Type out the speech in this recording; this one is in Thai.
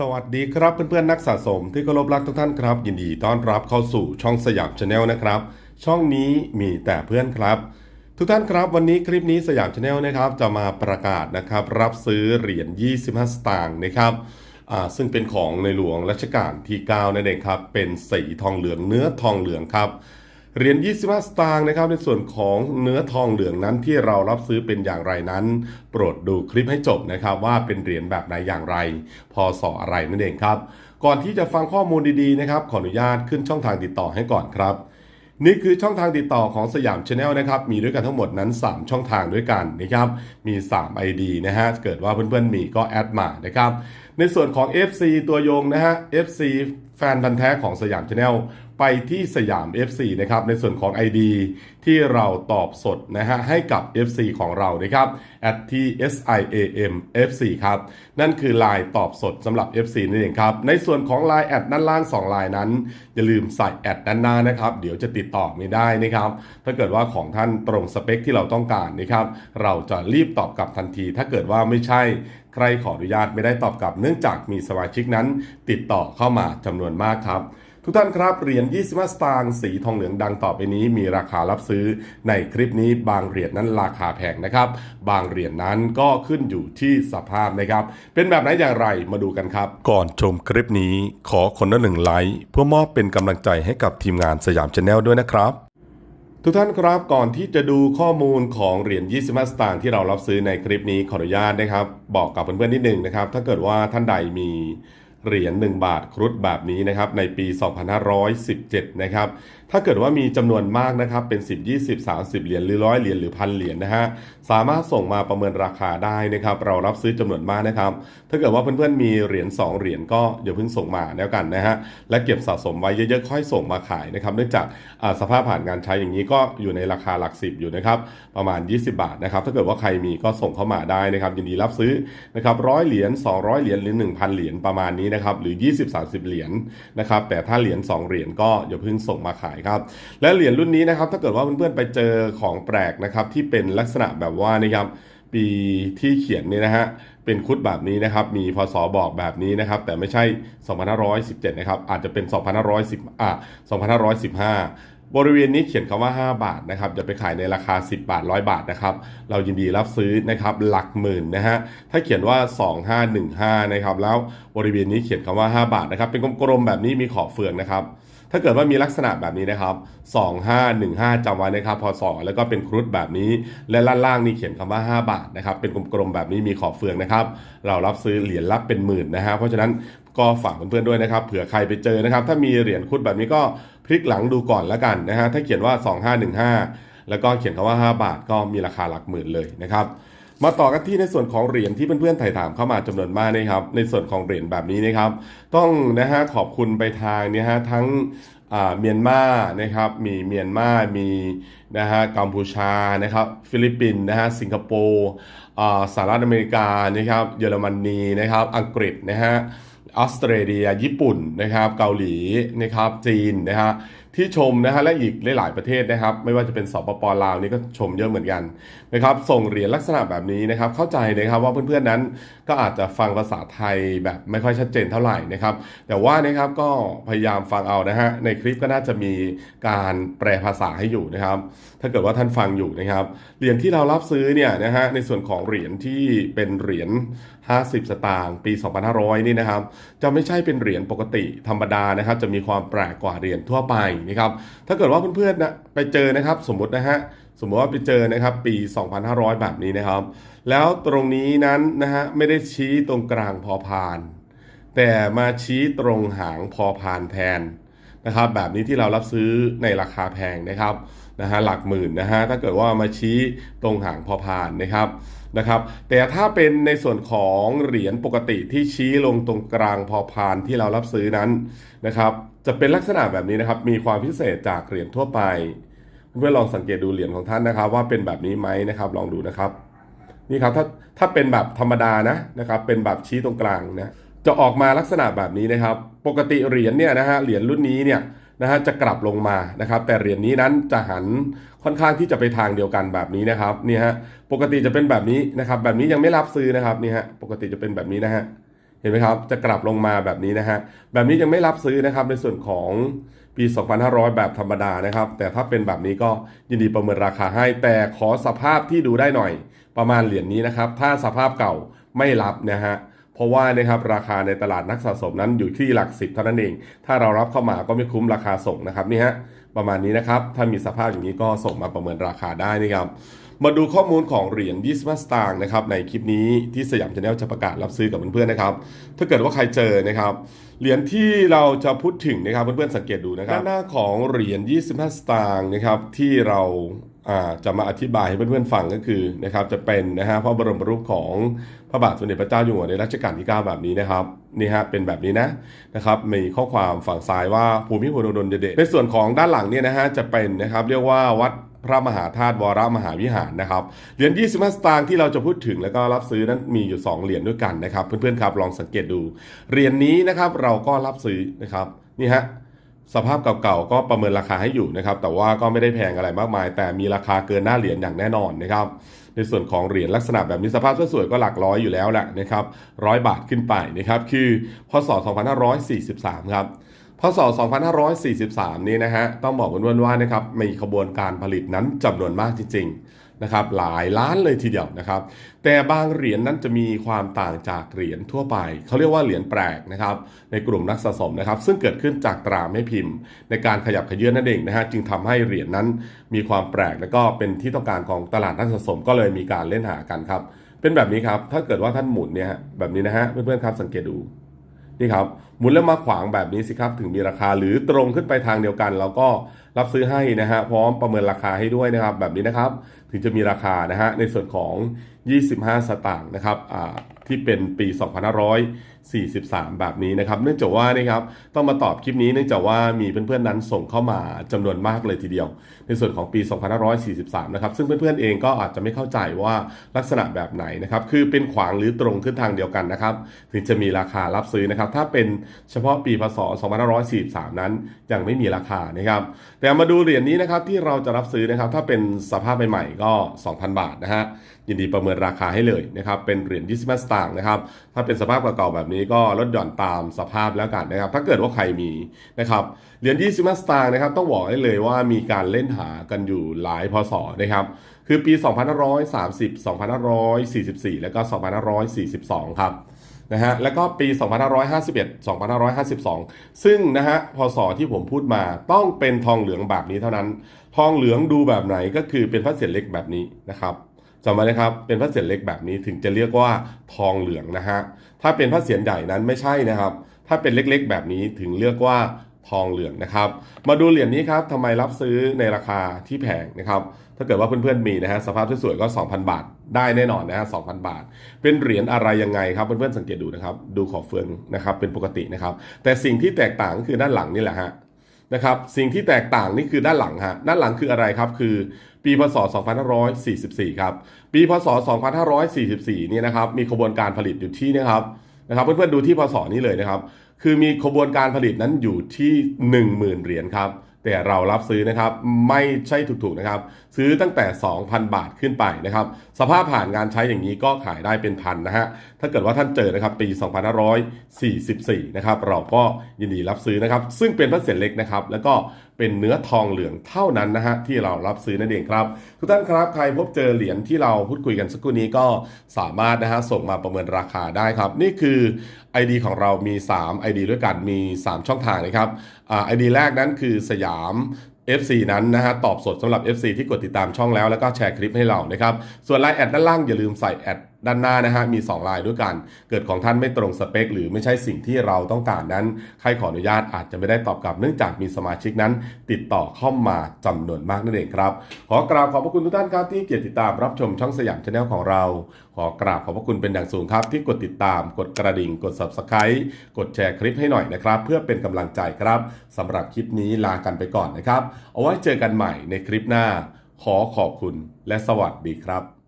สวัสดีครับเพื่อนๆนักสะสมที่เคารพรักทุกท่านครับ ยินดีต้อนรับเข้าสู่ช่องสยามชาแนลนะครับ ช่องนี้มีแต่เพื่อนครับ ทุกท่านครับวันนี้คลิปนี้สยามชาแนลนะครับ จะมาประกาศนะครับ รับซื้อเหรียญ 25 สตางค์นะครับอ่าซึ่งเป็นของในหลวงรัชกาลที่ 9 นั่นเองครับ เป็นสีทองเหลืองเนื้อทองเหลืองครับ เหรียญ 25 สตางค์นะครับ ในส่วนของเนื้อทองเหลืองนั้นที่เรารับซื้อเป็นอย่างไรนั้น โปรดดูคลิปให้จบนะครับว่าเป็นเหรียญแบบไหนอย่างไร พอสออะไรนั่นเองครับ ก่อนที่จะฟังข้อมูลดีๆนะครับ ขออนุญาตขึ้นช่องทางติดต่อให้ก่อนครับนี่คือช่องทางติดต่อของสยามชาแนลนะครับ มีด้วยกันทั้งหมดนั้น 3 ช่องทางด้วยกันนะครับ มี 3 ID นะฮะ เกิดว่าเพื่อนๆมีก็แอดมานะครับ ในส่วนของ FC ตัวยงนะฮะ FC แฟนพันธ์แท้ของสยามชาแนล ไปที่สยาม FC นะครับในส่วนของ ID ที่เราตอบสดนะฮะให้กับ FC ของเรานะครับ at t s i a m f 4ครับ นั่นคือลน์ตอบสดสำหรับ FC นั่นเองครับ ในส่วนของลน์แอดด้านล่าง2ลน์นั้น อย่าลืมใส่แอดด้านหน้านะครับ เดี๋ยวจะติดต่อไม่ได้นะครับ ถ้าเกิดว่าของท่านตรงสเปคที่เราต้องการนะครับ เราจะรีบตอบกลับทันที ถ้าเกิดว่าไม่ใช่ใครขออนุญาตไม่ได้ตอบกลับ เนื่องจากมีสมาชิกนั้น ติดต่อเข้ามาจำนวนมากครับ ทุกท่านครับ เหรียญ 25 สตางค์สีทองเหลืองดังต่อไปนี้มีราคารับซื้อในคลิปนี้บางเหรียญนั้นราคาแพงนะครับ บางเหรียญนั้นก็ขึ้นอยู่ที่สภาพนะครับ เป็นแบบไหนอย่างไรมาดูกันครับ ก่อนชมคลิปนี้ขอคนละหนึ่งไลค์เพื่อมอบเป็นกำลังใจให้กับทีมงานสยามชาแนลด้วยนะครับทุกท่านครับก่อนที่จะดูข้อมูลของเหรียญ 25 สตางค์ที่เรารับซื้อในคลิปนี้ขออนุญาตนะครับ บอกกับเพื่อนๆนิดหนึ่งนะครับ ถ้าเกิดว่าท่านใดมี เหรียญ1บาทครุฑแบบนี้นะครับในปี 2517 นะครับถ้าเกิดว่ามีจำนวนมากนะครับเป็น 10 20 30 เหรียญหรือร้อยเหรียญหรือพันเหรียญนะฮะสามารถส่งมาประเมินราคาได้นะครับเรารับซื้อจำนวนมากนะครับถ้าเกิดว่าเพื่อนๆมีเหรียญ2เหรียญก็อย่าเพิ่งส่งมาแล้วกันนะฮะและเก็บสะสมไว้เยอะๆค่อยส่งมาขายนะครับเนื่องจากสภาพผ่านการใช้อย่างนี้ก็อยู่ในราคาหลักสิบอยู่นะครับประมาณ 20 บาทนะครับถ้าเกิดว่าใครมีก็ส่งเข้ามาได้นะครับยินดีรับซื้อนะครับร้อยเหรียญ200 เหรียญหรือ 1,000 เหรียญประมาณนี้นะครับหรือ 20-30 เหรียญนะครับแต่ถ้าเหรียญ2เหรียญก็อย่าเพิ่งส่งมาขายครับและเหรียญรุ่นนี้นะครับถ้าเกิดว่าเพื่อนๆไปเจอของแปลกนะครับที่เป็นลักษณะแบบว่านะครับปีที่เขียนเนี่ยนะฮะเป็นคุดแบบนี้นะครับมีพศบอกแบบนี้นะครับแต่ไม่ใช่ 2517 นะครับอาจจะเป็น 2510อะ2515 บริเวณนี้เขียนคำว่า 5 บาทนะครับอย่าไปขายในราคา 10 บาท 100 บาทนะครับเรายินดีรับซื้อนะครับหลักหมื่นนะฮะถ้าเขียนว่า 2515นะครับแล้วบริเวณนี้เขียนคำว่า 5 บาทนะครับเป็นกลมๆแบบนี้มีขอบเฟืองนะครับ ถ้าเกิดว่ามีลักษณะแบบนี้นะครับ 2515จำไว้นะครับพศแล้วก็เป็นครุฑแบบนี้ และล่างล่างนี่เขียนคำว่า 5 บาทนะครับเป็นกลมๆแบบนี้มีขอบเฟืองนะครับเรารับซื้อเหรียญรับเป็นหมื่นนะฮะเพราะฉะนั้นก็ฝากเพื่อนๆด้วยนะครับเผื่อใครไปเจอนะครับ ถ้ามีเหรียญครุฑแบบนี้ก็ พลิกหลังดูก่อนแล้วกันนะฮะถ้าเขียนว่า 2515 แล้วก็เขียนคำว่า 5 บาทก็มีราคาหลักหมื่นเลยนะครับมาต่อกันที่ในส่วนของเหรียญที่เพื่อนๆถ่ายถามเข้ามาจำนวนมากนะครับ ในส่วนของเหรียญแบบนี้นะครับ ต้องนะฮะขอบคุณไปทางเนี่ยฮะทั้งอ่าเมียนมานะครับ มีเมียนมา มีนะฮะกัมพูชานะครับ ฟิลิปปินส์นะฮะสิงคโปร์อ่าสหรัฐอเมริกานะครับ เยอรมนีนะครับ อังกฤษนะฮะ ออสเตรเลีย ญี่ปุ่นนะครับ เกาหลีนะครับ จีนนะฮะที่ชมนะฮะและอีกหลาย ๆ ประเทศนะครับ ไม่ว่าจะเป็นสปปลาวนี่ก็ชมเยอะเหมือนกันนะครับ ส่งเหรียญลักษณะแบบนี้นะครับ เข้าใจนะครับว่าเพื่อน ๆ นั้นก็อาจจะฟังภาษาไทยแบบไม่ค่อยชัดเจนเท่าไหร่นะครับ แต่ว่านะครับก็พยายามฟังเอานะฮะในคลิปก็น่าจะมีการแปลภาษาให้อยู่นะครับ ถ้าเกิดว่าท่านฟังอยู่นะครับเหรียญที่เรารับซื้อเนี่ยนะฮะในส่วนของเหรียญที่เป็นเหรียญ50 สตางค์ปี 2500 นี่นะครับ จะไม่ใช่เป็นเหรียญปกติธรรมดานะครับ จะมีความแปลกกว่าเหรียญทั่วไปนะครับ ถ้าเกิดว่าเพื่อนๆนะไปเจอนะครับ สมมตินะฮะสมมติว่าไปเจอนะครับปี 2500 แบบนี้นะครับ แล้วตรงนี้นั้นนะฮะไม่ได้ชี้ตรงกลางพอพาน แต่มาชี้ตรงหางพอพานแทนนะครับ แบบนี้ที่เรารับซื้อในราคาแพงนะครับ นะฮะหลักหมื่นนะฮะถ้าเกิดว่ามาชี้ตรงหางพอพานนะครับนะครับ แต่ถ้าเป็นในส่วนของเหรียญปกติที่ชี้ลงตรงกลางพอพานที่เรารับซื้อนั้นนะครับ จะเป็นลักษณะแบบนี้นะครับ มีความพิเศษจากเหรียญทั่วไป เพื่อลองสังเกตดูเหรียญของท่านนะครับ ว่าเป็นแบบนี้ไหมนะครับ ลองดูนะครับ นี่ครับถ้าถ้าเป็นแบบธรรมดานะนะครับ เป็นแบบชี้ตรงกลางนะจะออกมาลักษณะแบบนี้นะครับ ปกติเหรียญเนี่ยนะฮะเหรียญรุ่นนี้เนี่ย นะฮะจะกลับลงมานะครับ แต่เหรียญนี้นั้นจะหันค่อนข้างที่จะไปทางเดียวกันแบบนี้นะครับนี่ฮะปกติจะเป็นแบบนี้นะครับ แบบนี้ยังไม่รับซื้อนะครับนี่ฮะปกติจะเป็นแบบนี้นะฮะเห็นไหมครับจะกลับลงมาแบบนี้นะฮะแบบนี้ยังไม่รับซื้อนะครับในส่วนของปี 2500 แบบธรรมดานะครับ แต่ถ้าเป็นแบบนี้ก็ยินดีประเมินราคาให้ แต่ขอสภาพที่ดูได้หน่อย ประมาณเหรียญนี้นะครับ ถ้าสภาพเก่าไม่รับนะฮะ เพราะว่านะครับราคาในตลาดนักสะสมนั้นอยู่ที่หลักสิบเท่านั้นเอง ถ้าเรารับเข้ามาก็ไม่คุ้มราคาส่งนะครับนี่ฮะประมาณนี้นะครับ ถ้ามีสภาพอย่างนี้ก็ส่งมาประเมินราคาได้นะครับ มาดูข้อมูลของเหรียญ20สตางค์นะครับในคลิปนี้ที่สยามชาแนลจะประกาศรับซื้อกับเพื่อนๆนะครับ ถ้าเกิดว่าใครเจอนะครับเหรียญที่เราจะพูดถึงนะครับเพื่อนๆสังเกตดูนะครับด้านหน้าของเหรียญ25สตางค์นะครับที่เราจะมาอธิบายให้เพื่อนๆฟังก็คือนะครับจะเป็นนะฮะพระบรมรูปของ ระบาทสมเด็จพระเจ้าอยู่หัวในรัชกาลที่ 9 แบบนี้นะครับนี่ฮะเป็นแบบนี้นะนะครับมีข้อความฝั่งซ้ายว่าภูมิพลอดุลยเดชในส่วนของด้านหลังเนี่ยนะฮะจะเป็นนะครับเรียกว่าวัดพระมหาธาตุวรมหาวิหารนะครับเหรียญ 25 สตางค์ที่เราจะพูดถึงแล้วก็รับซื้อนั้นมีอยู่ 2 เหรียญด้วยกันนะครับ เพื่อนๆครับลองสังเกตดูเหรียญนี้นะครับเราก็รับซื้อนะครับนี่ฮะ สภาพเก่าๆก็ประเมินราคาให้อยู่นะครับ แต่ว่าก็ไม่ได้แพงอะไรมากมาย แต่มีราคาเกินหน้าเหรียญอย่างแน่นอนนะครับ ในส่วนของเหรียญลักษณะแบบนี้สภาพสวยๆก็หลักร้อยอยู่แล้วแหละนะครับร้อยบาทขึ้นไปนะครับ คือพศ2543 ครับ พศ 2543 นี้นะฮะ ต้องบอกเพื่อนว่านะครับ มีขบวนการผลิตนั้นจำนวนมากจริงๆนะครับ หลายล้านเลยทีเดียวนะครับ แต่บางเหรียญนั้นจะมีความต่างจากเหรียญทั่วไป เขาเรียกว่าเหรียญแปลกนะครับ ในกลุ่มนักสะสมนะครับ ซึ่งเกิดขึ้นจากตราไม่พิมพ์ ในการขยับขยื่นนั่นเองนะฮะ จึงทำให้เหรียญนั้นมีความแปลก และก็เป็นที่ต้องการของตลาดนักสะสม ก็เลยมีการเล่นหากันครับ เป็นแบบนี้ครับ ถ้าเกิดว่าท่านหมุนเนี่ยแบบนี้นะฮะ เพื่อนๆครับ สังเกตดู นี่ครับหมุนแล้วมาขวางแบบนี้สิครับ ถึงมีราคาหรือตรงขึ้นไปทางเดียวกัน เราก็รับซื้อให้นะฮะพร้อมประเมินราคาให้ด้วยนะครับ แบบนี้นะครับ ถึงจะมีราคานะฮะในส่วนของ 25 สตางค์นะครับอ่า ที่เป็นปี 2543 แบบนี้นะครับ เนื่องจากว่านี่ครับต้องมาตอบคลิปนี้เนื่องจากว่ามีเพื่อนๆนั้นส่งเข้ามาจำนวนมากเลยทีเดียว ในส่วนของปี 2543 นะครับ ซึ่งเพื่อนๆเองก็อาจจะไม่เข้าใจว่าลักษณะแบบไหนนะครับ คือเป็นขวางหรือตรงขึ้นทางเดียวกันนะครับ ถึงจะมีราคารับซื้อนะครับ ถ้าเป็นเฉพาะปีพศ 2543 นั้นยังไม่มีราคานะครับ แต่มาดูเหรียญนี้นะครับที่เราจะรับซื้อนะครับ ถ้าเป็นสภาพใหม่ๆก็ 2,000 บาทนะฮะยินดีประเมินราคาให้เลยนะครับเป็นเหรียญ25สตางค์นะครับถ้าเป็นสภาพเก่าๆแบบนี้ก็ลดหย่อนตามสภาพแล้วกันนะครับถ้าเกิดว่าใครมีนะครับเหรียญ25สตางค์นะครับต้องบอกได้เลยว่ามีการเล่นหากันอยู่หลายพศนะครับคือปี 2530 2544 แล้วก็ 2542 ครับนะฮะแล้วก็ปี 2551 2552 ซึ่งนะฮะพศที่ผมพูดมาต้องเป็นทองเหลืองแบบนี้เท่านั้น ทองเหลืองดูแบบไหนก็คือเป็นพระเศษเล็กแบบนี้นะครับ จำไว้นะครับ เป็นพระเศษเล็กแบบนี้ถึงจะเรียกว่าทองเหลืองนะฮะ ถ้าเป็นพระเศียรใหญ่นั้นไม่ใช่นะครับ ถ้าเป็นเล็กๆ แบบนี้ถึงเรียกว่าทองเหลืองนะครับ มาดูเหรียญนี้ครับทำไมรับซื้อในราคาที่แพงนะครับ ถ้าเกิดว่าเพื่อนๆมีนะฮะสภาพสวยๆก็ 2,000 บาท ได้แน่นอนนะฮะ2,000 บาท เป็นเหรียญอะไรยังไงครับเพื่อนๆสังเกตดูนะครับ ดูขอบเฟืองนะครับเป็นปกตินะครับ แต่สิ่งที่แตกต่างก็คือด้านหลังนี่แหละฮะ นะครับสิ่งที่แตกต่างนี่คือด้านหลังฮะด้านหลังคืออะไรครับ คือปีพศ 2544 ครับ ปีพศ 2544 เนี่ยนะครับมีขบวนการผลิตอยู่ที่นะครับนะครับเพื่อนๆดูที่พศนี้เลยนะครับ คือมีขบวนการผลิตนั้นอยู่ที่ 10,000 เหรียญครับแต่เรารับซื้อนะครับไม่ใช่ถูกๆนะครับ ซื้อตั้งแต่ 2,000 บาทขึ้นไปนะครับ สภาพผ่านงานใช้อย่างนี้ก็ขายได้เป็นพันนะฮะ ถ้าเกิดว่าท่านเจอนะครับปี 2544 นะครับเราก็ยินดีรับซื้อนะครับ ซึ่งเป็นพระเศษเล็กนะครับ แล้วก็เป็นเนื้อทองเหลืองเท่านั้นนะฮะที่เรารับซื้อนั่นเองครับ ทุกท่านครับใครพบเจอเหรียญที่เราพูดคุยกันสักครู่นี้ก็สามารถนะฮะส่งมาประเมินราคาได้ครับ นี่คือ ID ของเรามี 3 ID ด้วยกันมี 3 ช่องทางนะครับอ่า ID แรกนั้นคือสยาม FC นั้นนะฮะตอบสดสำหรับ FC ที่กดติดตามช่องแล้วแล้วก็แชร์คลิปให้เรานะครับส่วนไลน์แอดด้านล่างอย่าลืมใส่แอด ด้านหน้านะฮะมี 2 ลายด้วยกัน เกิดของท่านไม่ตรงสเปค หรือไม่ใช่สิ่งที่เราต้องการนั้นใครขออนุญาตอาจจะไม่ได้ตอบกลับเนื่องจากมีสมาชิกนั้น ติดต่อเข้ามาจำนวนมากนั่นเองครับ ขอกราบขอบพระคุณทุกท่านครับที่เกียรติติดตามรับชมช่องสยามชาแนลของเรา ขอกราบขอบพระคุณเป็นอย่างสูงครับที่กดติดตาม กดกระดิ่ง กด subscribe กดแชร์คลิปให้หน่อยนะครับ เพื่อเป็นกำลังใจครับสำหรับคลิปนี้ลากันไปก่อนนะครับ เอาไว้เจอกันใหม่ในคลิปหน้า ขอขอบคุณและสวัสดีครับ